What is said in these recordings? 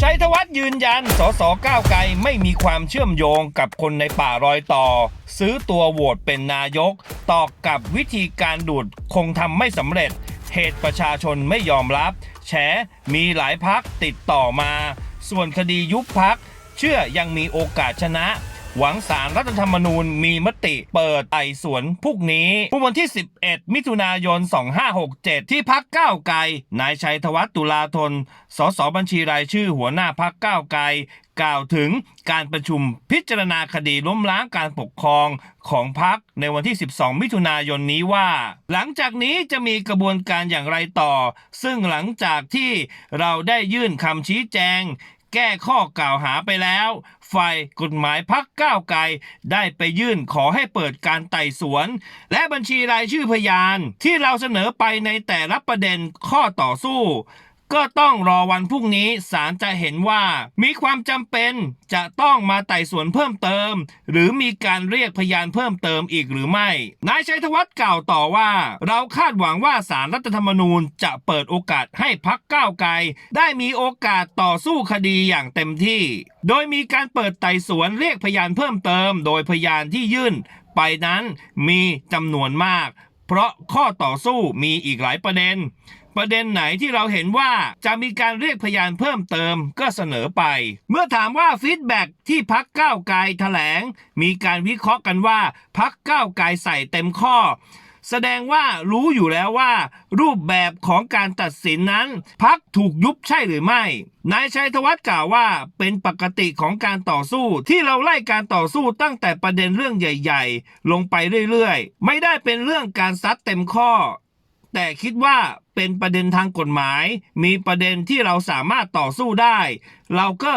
ชัยธวัฒน์ยืนยัน สสก้าวไกลไม่มีความเชื่อมโยงกับคนในป่ารอยต่อ ซื้อตัวโหวตเป็นนายก ตอกกับวิธีการดูดคงทำไม่สำเร็จ เหตุประชาชนไม่ยอมรับ แฉมีหลายพักติดต่อมา ส่วนคดียุบพัก เชื่อยังมีโอกาสชนะ หวังสารรัฐธรรมนูญมีมติเปิดไต่สวนพรุ่งนี้เมื่วันที่ 11 มิถุนายน 2567 ที่พักก้าวไกลนายชัยธวัฒน์ตุลาธน สสบัญชีรายชื่อหัวหน้าพักก้าวไกลกล่าวถึงการประชุมพิจารณาคดีล้มล้างการปกครองของพักในวันที่ 12 มิถุนายนนี้ว่า หลังจากนี้จะมีกระบวนการอย่างไรต่อ ซึ่งหลังจากที่เราได้ยื่นคำชี้แจง แก้ข้อกล่าวหาไปแล้ว ฝ่ายกฎหมายพักก้าวไกลได้ไปยื่นขอให้เปิดการไต่สวน และบัญชีรายชื่อพยาน ที่เราเสนอไปในแต่ละประเด็นข้อต่อสู้ ก็ต้องรอวันพรุ่งนี้ศาลจะเห็นว่า มีความจำเป็นจะต้องมาไต่สวนเพิ่มเติม หรือมีการเรียกพยานเพิ่มเติมอีกหรือไม่ นายชัยธวัฒน์กล่าวต่อว่า เราคาดหวังว่าศาลรัฐธรรมนูญจะเปิดโอกาสให้พักก้าวไกลได้มีโอกาสต่อสู้คดีอย่างเต็มที่ โดยมีการเปิดไต่สวนเรียกพยานเพิ่มเติม โดยพยานที่ยื่นไปนั้นมีจำนวนมาก เพราะข้อต่อสู้มีอีกหลายประเด็น ประเด็นไหนที่เราเห็นว่าจะมีการเรียกพยานเพิ่มเติมก็เสนอไป เมื่อถามว่าฟีดแบ็กที่พักก้าวไกลแถลง มีการวิเคราะห์กันว่าพักก้าวไกลใส่เต็มข้อ แสดงว่ารู้อยู่แล้วว่า รูปแบบของการตัดสินนั้น พักถูกยุบใช่หรือไม่นายชัยธวัฒน์กล่าวว่าเป็นปกติของการต่อสู้ที่เราไล่การต่อสู้ตั้งแต่ประเด็นเรื่องใหญ่ ๆ ลงไปเรื่อยๆ ไม่ได้เป็นเรื่องการซัดเต็มข้อ แต่คิดว่าเป็นประเด็นทางกฎหมาย มีประเด็นที่เราสามารถต่อสู้ได้ เราก็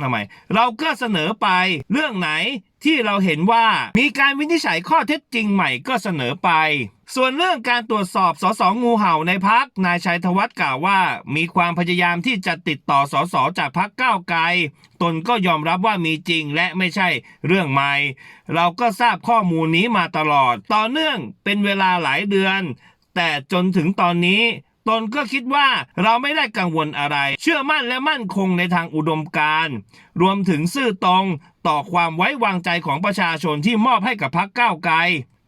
ทำไมเราก็เสนอไปเรื่องไหน ที่เราเห็นว่ามีการวินิจฉัยข้อเท็จจริงใหม่ก็เสนอไป ส่วนเรื่องการตรวจสอบสสงูเห่าในพักนายชัยธวัฒน์กล่าวว่า มีความพยายามที่จะติดต่อสสจากพักก้าวไกล ตนก็ยอมรับว่ามีจริงและไม่ใช่เรื่องใหม่ เราก็ทราบข้อมูลนี้มาตลอด ต่อเนื่องเป็นเวลาหลายเดือน แต่จนถึงตอนนี้ ตนก็คิดว่าเราไม่ได้กังวลอะไร เชื่อมั่นและมั่นคงในทางอุดมการณ์รวมถึงซื่อตรงต่อความไว้วางใจของประชาชนที่มอบให้กับพักก้าวไกล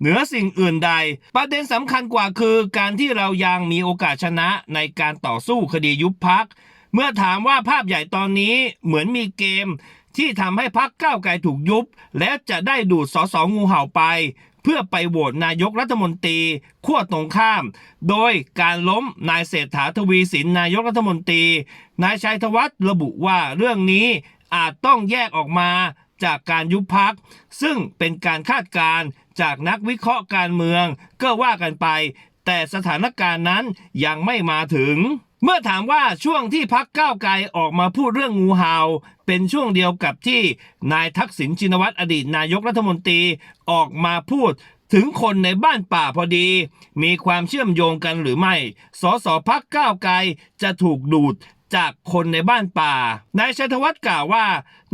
เหนือสิ่งอื่นใด ประเด็นสำคัญกว่าคือการที่เรายังมีโอกาสชนะในการต่อสู้คดียุบพัก เมื่อถามว่าภาพใหญ่ตอนนี้เหมือนมีเกม ที่ทำให้พักก้าวไกลถูกยุบ และจะได้ดูดสสงูเห่าไป เพื่อไปโหวตนายกรัฐมนตรีขั้วตรงข้าม โดยการล้มนายเศรษฐาทวีสินนายกรัฐมนตรี นายชัยธวัฒน์ระบุว่าเรื่องนี้อาจต้องแยกออกมาจากการยุบพัก ซึ่งเป็นการคาดการณ์จากนักวิเคราะห์การเมือง ก็ว่ากันไป แต่สถานการณ์นั้นยังไม่มาถึง เมื่อถามว่าช่วงที่พักก้าวไกลออกมาพูดเรื่องงูเห่าเป็นช่วงเดียวกับที่นายทักษิณชินวัตรอดีตนายกรัฐมนตรีออกมาพูดถึงคนในบ้านป่าพอดี มีความเชื่อมโยงกันหรือไม่ สสพักก้าวไกลจะถูกดูด จากคนในบ้านป่า นายชัยธวัฒน์กล่าวว่า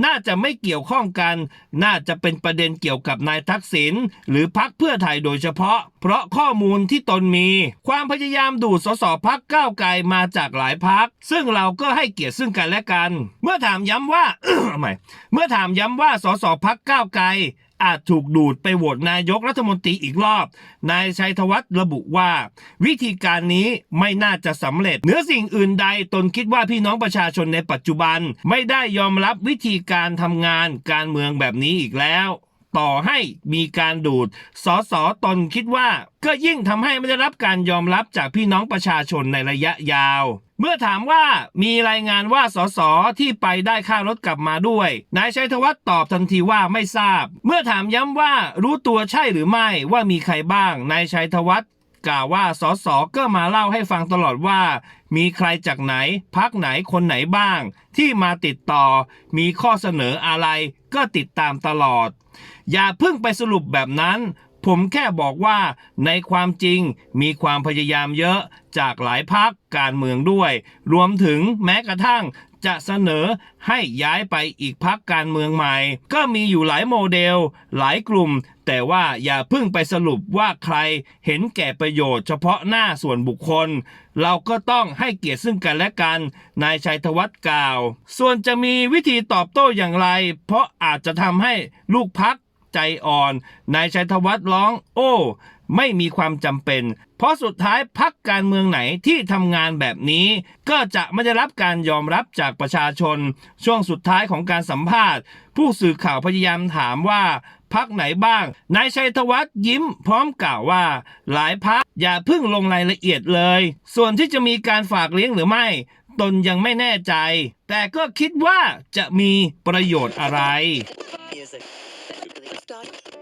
น่าจะไม่เกี่ยวข้องกัน น่าจะเป็นประเด็นเกี่ยวกับนายทักษิณหรือพักเพื่อไทยโดยเฉพาะ เพราะข้อมูลที่ตนมี ความพยายามดูดสสพักก้าวไกลมาจากหลายพัก ซึ่งเราก็ให้เกียรติซึ่งกันและกัน เมื่อถามย้ำว่าเมื่อถามย้ำว่าสสพักก้าวไกลอาจถูกดูดไปโหวตนายกรัฐมนตรีอีกรอบ นายชัยธวัฒน์ระบุว่า วิธีการนี้ไม่น่าจะสำเร็จเหนือสิ่งอื่นใดตนคิดว่าพี่น้องประชาชนในปัจจุบัน ไม่ได้ยอมรับวิธีการทำงานการเมืองแบบนี้อีกแล้ว ต่อให้มีการดูด สสตนคิดว่า ก็ยิ่งทำให้ไม่ได้รับการยอมรับจากพี่น้องประชาชนในระยะยาว เมื่อถามว่ามีรายงานว่าสสที่ไปได้ค่ารถกลับมาด้วย นายชัยธวัฒน์ตอบทันทีว่าไม่ทราบ เมื่อถามย้ำว่ารู้ตัวใช่หรือไม่ว่ามีใครบ้าง นายชัยธวัฒน์ กล่าวว่าสสก็มาเล่าให้ฟังตลอดว่า มีใครจากไหนพักไหนคนไหนบ้าง ที่มาติดต่อ มีข้อเสนออะไรก็ติดตามตลอด อย่าเพิ่งไปสรุปแบบนั้น ผมแค่บอกว่าในความจริงมีความพยายามเยอะจากหลายพักการเมืองด้วย รวมถึงแม้กระทั่งจะเสนอให้ย้ายไปอีกพักการเมืองใหม่ ก็มีอยู่หลายโมเดล หลายกลุ่ม แต่ว่าอย่าเพิ่งไปสรุปว่าใครเห็นแก่ประโยชน์เฉพาะหน้าส่วนบุคคล เราก็ต้องให้เกียรติซึ่งกันและกันนายชัยธวัฒน์กล่าว ส่วนจะมีวิธีตอบโต้อย่างไร เพราะอาจจะทำให้ลูกพัก ใจอ่อน นายชัยธวัฒน์ร้อง โอ้ ไม่มีความจำเป็น เพราะสุดท้ายพักการเมืองไหนที่ทำงานแบบนี้ ก็จะไม่ได้รับการยอมรับจากประชาชน ช่วงสุดท้ายของการสัมภาษณ์ ผู้สื่อข่าวพยายามถามว่าพักไหนบ้าง นายชัยธวัฒน์ยิ้มพร้อมกล่าวว่า หลายพักอย่าพิ่งลงรายละเอียดเลย ส่วนที่จะมีการฝากเลี้ยงหรือไม่ ตนยังไม่แน่ใจ แต่ก็คิดว่าจะมีประโยชน์อะไร left eye.